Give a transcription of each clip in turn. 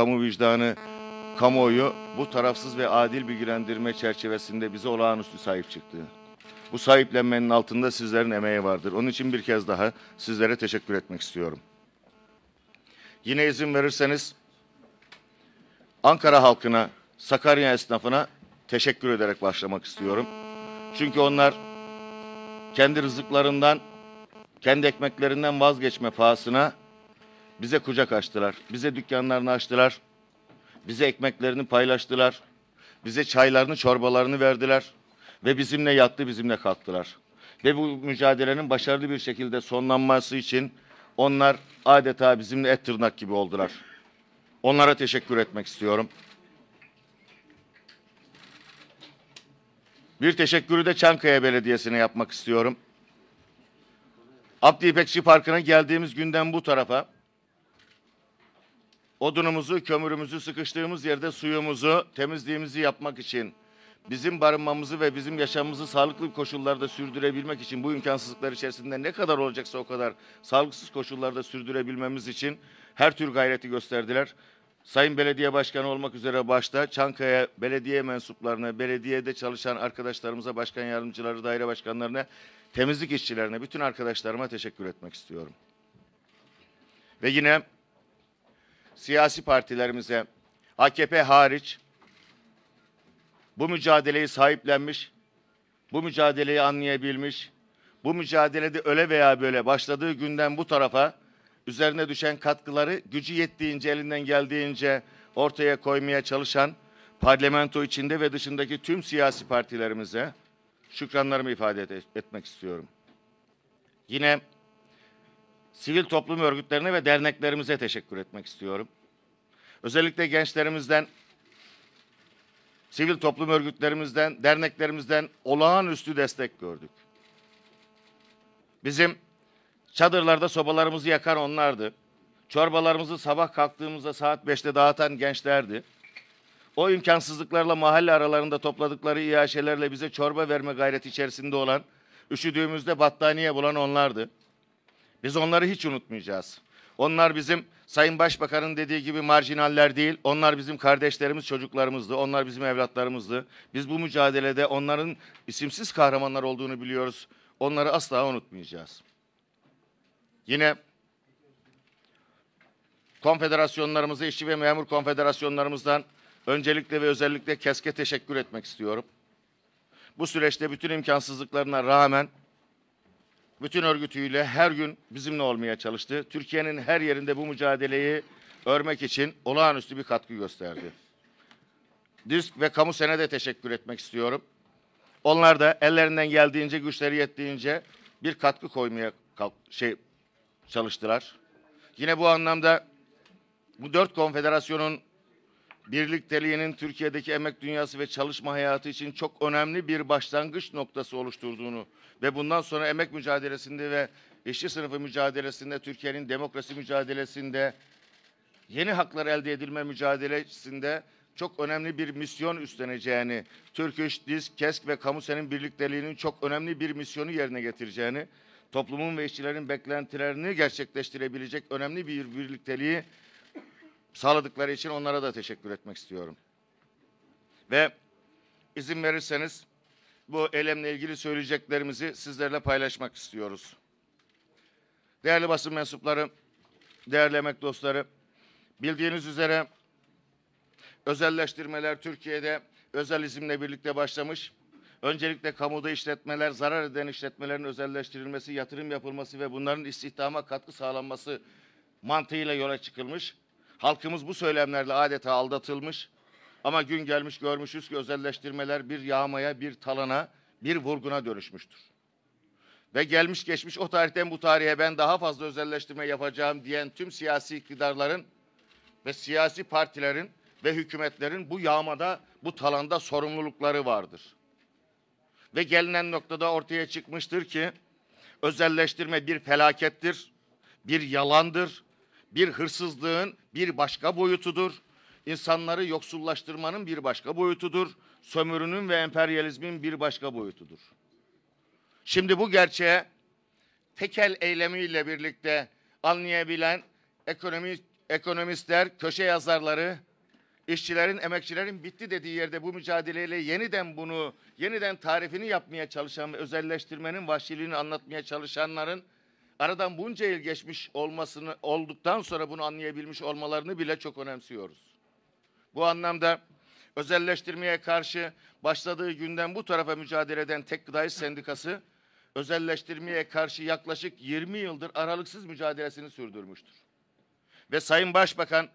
kamu vicdanı, kamuoyu bu tarafsız ve adil bilgilendirme çerçevesinde bize olağanüstü sahip çıktı. Bu sahiplenmenin altında sizlerin emeği vardır. Onun için bir kez daha sizlere teşekkür etmek istiyorum. Yine izin verirseniz Ankara halkına, Sakarya esnafına teşekkür ederek başlamak istiyorum. Çünkü onlar kendi rızıklarından, kendi ekmeklerinden vazgeçme pahasına bize kucak açtılar. Bize dükkanlarını açtılar. Bize ekmeklerini paylaştılar. Bize çaylarını, çorbalarını verdiler. Ve bizimle yattı, bizimle kalktılar. Ve bu mücadelenin başarılı bir şekilde sonlanması için onlar adeta bizimle et tırnak gibi oldular. Onlara teşekkür etmek istiyorum. Bir teşekkürü de Çankaya Belediyesi'ne yapmak istiyorum. Abdi İpekçi Parkı'na geldiğimiz günden bu tarafa odunumuzu, kömürümüzü sıkıştığımız yerde suyumuzu, temizliğimizi yapmak için bizim barınmamızı ve bizim yaşamımızı sağlıklı koşullarda sürdürebilmek için bu imkansızlıklar içerisinde ne kadar olacaksa o kadar sağlıksız koşullarda sürdürebilmemiz için her tür gayreti gösterdiler. Sayın Belediye Başkanı olmak üzere başta Çankaya belediye mensuplarına, belediyede çalışan arkadaşlarımıza, başkan yardımcıları, daire başkanlarına, temizlik işçilerine, bütün arkadaşlarıma teşekkür etmek istiyorum. Ve yine siyasi partilerimize, AKP hariç bu mücadeleyi sahiplenmiş, bu mücadeleyi anlayabilmiş, bu mücadelede öyle veya böyle başladığı günden bu tarafa üzerine düşen katkıları gücü yettiğince elinden geldiğince ortaya koymaya çalışan parlamento içinde ve dışındaki tüm siyasi partilerimize şükranlarımı ifade et- etmek istiyorum. Yine sivil toplum örgütlerine ve derneklerimize teşekkür etmek istiyorum. Özellikle gençlerimizden, sivil toplum örgütlerimizden, derneklerimizden olağanüstü destek gördük. Bizim çadırlarda sobalarımızı yakan onlardı. Çorbalarımızı sabah kalktığımızda saat 5'te dağıtan gençlerdi. O imkansızlıklarla mahalle aralarında topladıkları iaşelerle bize çorba verme gayreti içerisinde olan, üşüdüğümüzde battaniye bulan onlardı. Biz onları hiç unutmayacağız. Onlar bizim Sayın Başbakan'ın dediği gibi marjinaller değil. Onlar bizim kardeşlerimiz, çocuklarımızdı. Onlar bizim evlatlarımızdı. Biz bu mücadelede onların isimsiz kahramanlar olduğunu biliyoruz. Onları asla unutmayacağız. Yine konfederasyonlarımıza, işçi ve memur konfederasyonlarımızdan öncelikle ve özellikle KESK'e teşekkür etmek istiyorum. Bu süreçte bütün imkansızlıklarına rağmen bütün örgütüyle her gün bizimle olmaya çalıştı. Türkiye'nin her yerinde bu mücadeleyi örmek için olağanüstü bir katkı gösterdi. Disk ve kamu sene de teşekkür etmek istiyorum. Onlar da ellerinden geldiğince, güçleri yettiğince bir katkı koymaya şey çalıştılar. Yine bu anlamda bu dört konfederasyonun birlikteliğinin Türkiye'deki emek dünyası ve çalışma hayatı için çok önemli bir başlangıç noktası oluşturduğunu ve bundan sonra emek mücadelesinde ve işçi sınıfı mücadelesinde, Türkiye'nin demokrasi mücadelesinde, yeni haklar elde edilme mücadelesinde çok önemli bir misyon üstleneceğini, Türk DİSK, KESK ve Kamusen'in birlikteliğinin çok önemli bir misyonu yerine getireceğini, toplumun ve işçilerin beklentilerini gerçekleştirebilecek önemli bir birlikteliği sağladıkları için onlara da teşekkür etmek istiyorum. Ve izin verirseniz bu eylemle ilgili söyleyeceklerimizi sizlerle paylaşmak istiyoruz. Değerli basın mensupları, değerli emek dostları, bildiğiniz üzere özelleştirmeler Türkiye'de özel izimle birlikte başlamış. Öncelikle kamuda işletmeler, zarar eden işletmelerin özelleştirilmesi, yatırım yapılması ve bunların istihdama katkı sağlanması mantığıyla yola çıkılmış. Halkımız bu söylemlerle adeta aldatılmış. Ama gün gelmiş görmüşüz ki özelleştirmeler bir yağmaya, bir talana, bir vurguna dönüşmüştür. Ve gelmiş geçmiş o tarihten bu tarihe ben daha fazla özelleştirme yapacağım diyen tüm siyasi iktidarların ve siyasi partilerin ve hükümetlerin bu yağmada, bu talanda sorumlulukları vardır. Ve gelinen noktada ortaya çıkmıştır ki özelleştirme bir felakettir, bir yalandır, bir hırsızlığın bir başka boyutudur. İnsanları yoksullaştırmanın bir başka boyutudur. Sömürünün ve emperyalizmin bir başka boyutudur. Şimdi bu gerçeğe tekel eylemiyle birlikte anlayabilen ekonomi ekonomistler, köşe yazarları, işçilerin, emekçilerin bitti dediği yerde bu mücadeleyle yeniden bunu, yeniden tarifini yapmaya çalışan ve özelleştirmenin vahşiliğini anlatmaya çalışanların aradan bunca yıl geçmiş olmasını olduktan sonra bunu anlayabilmiş olmalarını bile çok önemsiyoruz. Bu anlamda özelleştirmeye karşı başladığı günden bu tarafa mücadele eden Tek Gıda İş Sendikası özelleştirmeye karşı yaklaşık 20 yıldır aralıksız mücadelesini sürdürmüştür. Ve Sayın Başbakan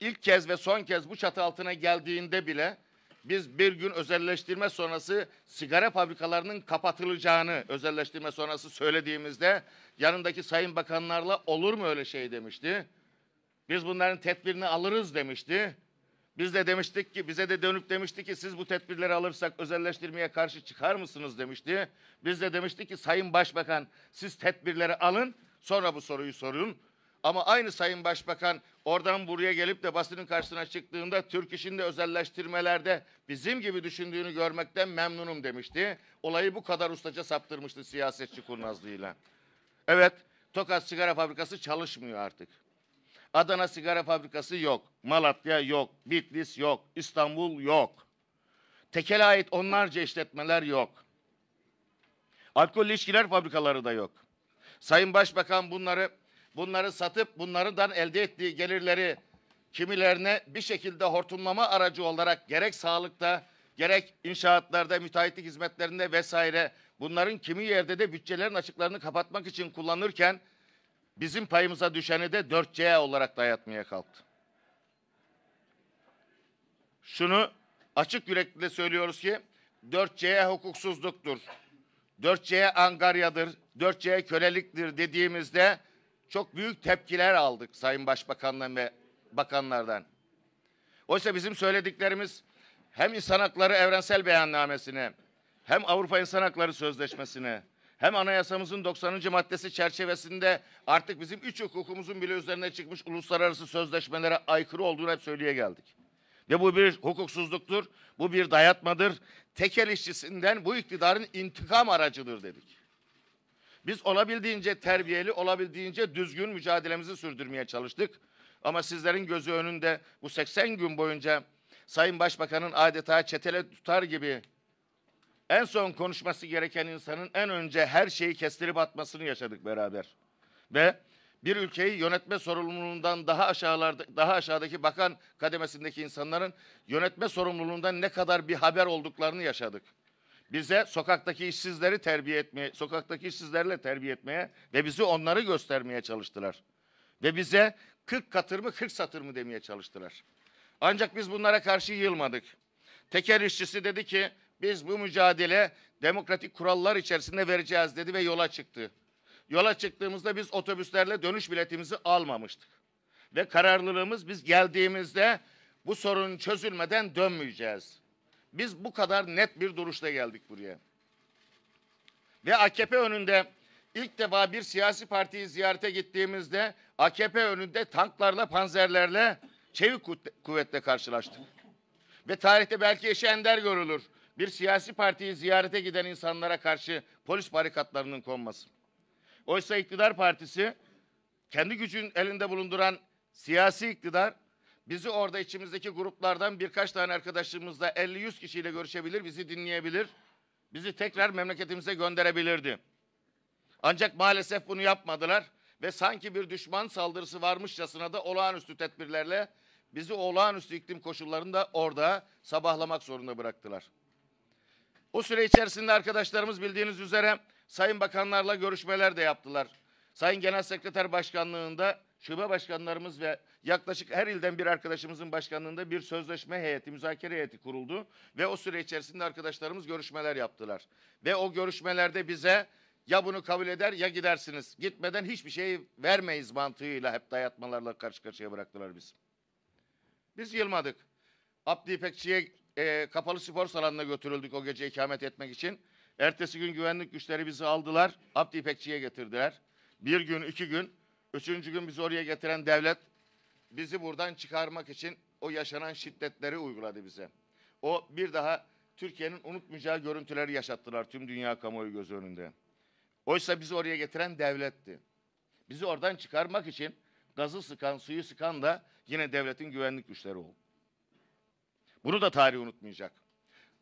ilk kez ve son kez bu çatı altına geldiğinde bile biz bir gün özelleştirme sonrası sigara fabrikalarının kapatılacağını özelleştirme sonrası söylediğimizde yanındaki sayın bakanlarla olur mu öyle şey demişti. Biz bunların tedbirini alırız demişti. Biz de demiştik ki bize de dönüp demişti ki siz bu tedbirleri alırsak özelleştirmeye karşı çıkar mısınız demişti. Biz de demiştik ki Sayın Başbakan siz tedbirleri alın sonra bu soruyu sorun. Ama aynı Sayın Başbakan oradan buraya gelip de basının karşısına çıktığında Türk işinde özelleştirmelerde bizim gibi düşündüğünü görmekten memnunum demişti. Olayı bu kadar ustaca saptırmıştı siyasetçi kurnazlığıyla. Evet, Tokat Sigara Fabrikası çalışmıyor artık. Adana Sigara Fabrikası yok. Malatya yok. Bitlis yok. İstanbul yok. Tekele ait onlarca işletmeler yok. Alkollü içkiler fabrikaları da yok. Sayın Başbakan bunları bunları satıp bunlardan elde ettiği gelirleri kimilerine bir şekilde hortumlama aracı olarak gerek sağlıkta gerek inşaatlarda müteahhitlik hizmetlerinde vesaire bunların kimi yerde de bütçelerin açıklarını kapatmak için kullanırken bizim payımıza düşeni de 4C olarak dayatmaya kalktı. Şunu açık yürekli söylüyoruz ki 4C hukuksuzluktur. 4C angaryadır, 4C köleliktir dediğimizde çok büyük tepkiler aldık Sayın Başbakan'dan ve bakanlardan. Oysa bizim söylediklerimiz hem insan hakları evrensel beyannamesine, hem Avrupa İnsan Hakları Sözleşmesi'ne, hem anayasamızın 90. maddesi çerçevesinde artık bizim üç hukukumuzun bile üzerine çıkmış uluslararası sözleşmelere aykırı olduğunu hep söyleye geldik. Ve bu bir hukuksuzluktur, bu bir dayatmadır. Tekel işçisinden bu iktidarın intikam aracıdır dedik. Biz olabildiğince terbiyeli, olabildiğince düzgün mücadelemizi sürdürmeye çalıştık. Ama sizlerin gözü önünde bu 80 gün boyunca Sayın Başbakan'ın adeta çetele tutar gibi en son konuşması gereken insanın en önce her şeyi kestirip atmasını yaşadık beraber. Ve bir ülkeyi yönetme sorumluluğundan daha aşağılarda daha aşağıdaki bakan kademesindeki insanların yönetme sorumluluğundan ne kadar bir haber olduklarını yaşadık. Bize sokaktaki işsizleri terbiye etmeye, sokaktaki işsizlerle terbiye etmeye ve bizi onları göstermeye çalıştılar. Ve bize 40 katır mı 40 satır mı demeye çalıştılar. Ancak biz bunlara karşı yılmadık. Teker işçisi dedi ki biz bu mücadele demokratik kurallar içerisinde vereceğiz dedi ve yola çıktı. Yola çıktığımızda biz otobüslerle dönüş biletimizi almamıştık. Ve kararlılığımız biz geldiğimizde bu sorun çözülmeden dönmeyeceğiz. Biz bu kadar net bir duruşla geldik buraya. Ve AKP önünde ilk defa bir siyasi partiyi ziyarete gittiğimizde AKP önünde tanklarla, panzerlerle, çevik kuvvetle karşılaştık. Ve tarihte belki eşi ender görülür. Bir siyasi partiyi ziyarete giden insanlara karşı polis barikatlarının konması. Oysa iktidar partisi kendi gücün elinde bulunduran siyasi iktidar bizi orada içimizdeki gruplardan birkaç tane arkadaşımızla 50-100 kişiyle görüşebilir, bizi dinleyebilir, bizi tekrar memleketimize gönderebilirdi. Ancak maalesef bunu yapmadılar ve sanki bir düşman saldırısı varmışçasına da olağanüstü tedbirlerle bizi olağanüstü iklim koşullarında orada sabahlamak zorunda bıraktılar. O süre içerisinde arkadaşlarımız bildiğiniz üzere sayın bakanlarla görüşmeler de yaptılar. Sayın Genel Sekreter Başkanlığında şube başkanlarımız ve yaklaşık her ilden bir arkadaşımızın başkanlığında bir sözleşme heyeti, müzakere heyeti kuruldu. Ve o süre içerisinde arkadaşlarımız görüşmeler yaptılar. Ve o görüşmelerde bize ya bunu kabul eder ya gidersiniz. Gitmeden hiçbir şey vermeyiz mantığıyla hep dayatmalarla karşı karşıya bıraktılar biz. Biz yılmadık. Abdi İpekçi'ye e, kapalı spor salonuna götürüldük o gece ikamet etmek için. Ertesi gün güvenlik güçleri bizi aldılar. Abdi İpekçi'ye getirdiler. Bir gün, iki gün. Üçüncü gün bizi oraya getiren devlet bizi buradan çıkarmak için o yaşanan şiddetleri uyguladı bize. O bir daha Türkiye'nin unutmayacağı görüntüleri yaşattılar tüm dünya kamuoyu göz önünde. Oysa bizi oraya getiren devletti. Bizi oradan çıkarmak için gazı sıkan, suyu sıkan da yine devletin güvenlik güçleri oldu. Bunu da tarih unutmayacak.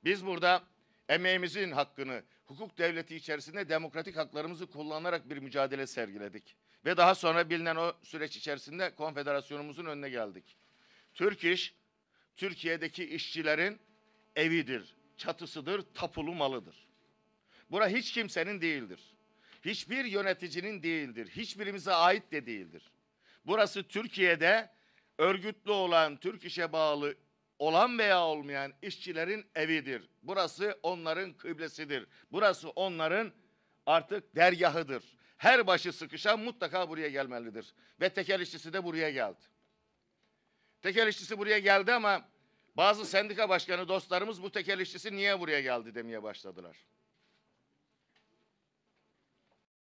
Biz burada emeğimizin hakkını, hukuk devleti içerisinde demokratik haklarımızı kullanarak bir mücadele sergiledik. Ve daha sonra bilinen o süreç içerisinde konfederasyonumuzun önüne geldik. Türk İş, Türkiye'deki işçilerin evidir, çatısıdır, tapulu malıdır. Bura hiç kimsenin değildir. Hiçbir yöneticinin değildir. Hiçbirimize ait de değildir. Burası Türkiye'de örgütlü olan, Türk işe bağlı olan veya olmayan işçilerin evidir. Burası onların kıblesidir. Burası onların artık dergahıdır. Her başı sıkışan mutlaka buraya gelmelidir. Ve tekel işçisi de buraya geldi. Tekel işçisi buraya geldi ama bazı sendika başkanı dostlarımız bu tekel işçisi niye buraya geldi demeye başladılar.